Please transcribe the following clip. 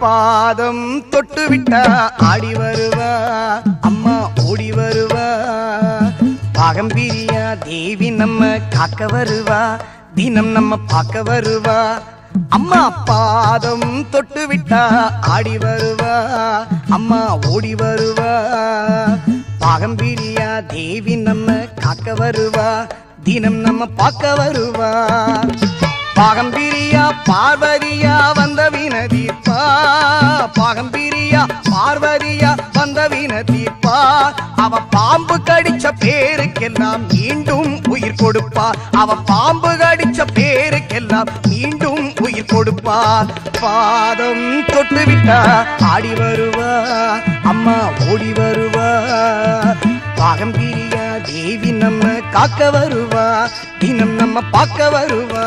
பாதம் தொட்டு விட்டா ஆடி வருவா அம்மா ஓடி வருவா. பாகம் பிரியா தேவி நம்ம காக்க வருவா தினம் நம்ம பார்க்க வருவா. அம்மா பாதம் தொட்டு விட்டா ஆடி வருவா அம்மா ஓடி வருவா. பாகம் பிரியா தேவி நம்ம காக்க வருவா தினம் நம்ம பார்க்க வருவா. பாகம் பிரியா பார்வதியா வந்த வினதீர்ப்பா பாகம்பிரியா பார்வதியா வந்த வினதீர்ப்பா அவ பாம்பு கடிச்ச பேருக்கெல்லாம் மீண்டும் உயிர் கொடுப்பா. அவ பாம்பு கடிச்ச பேருக்கெல்லாம் மீண்டும் உயிர் கொடுப்பா. பாதம் தொட்டு விட்டா ஆடி வருவா அம்மா ஓடி வருவா. பாகம்பிரியா தேவி நம்ம காக்க வருவா தினம் நம்ம பார்க்க வருவா.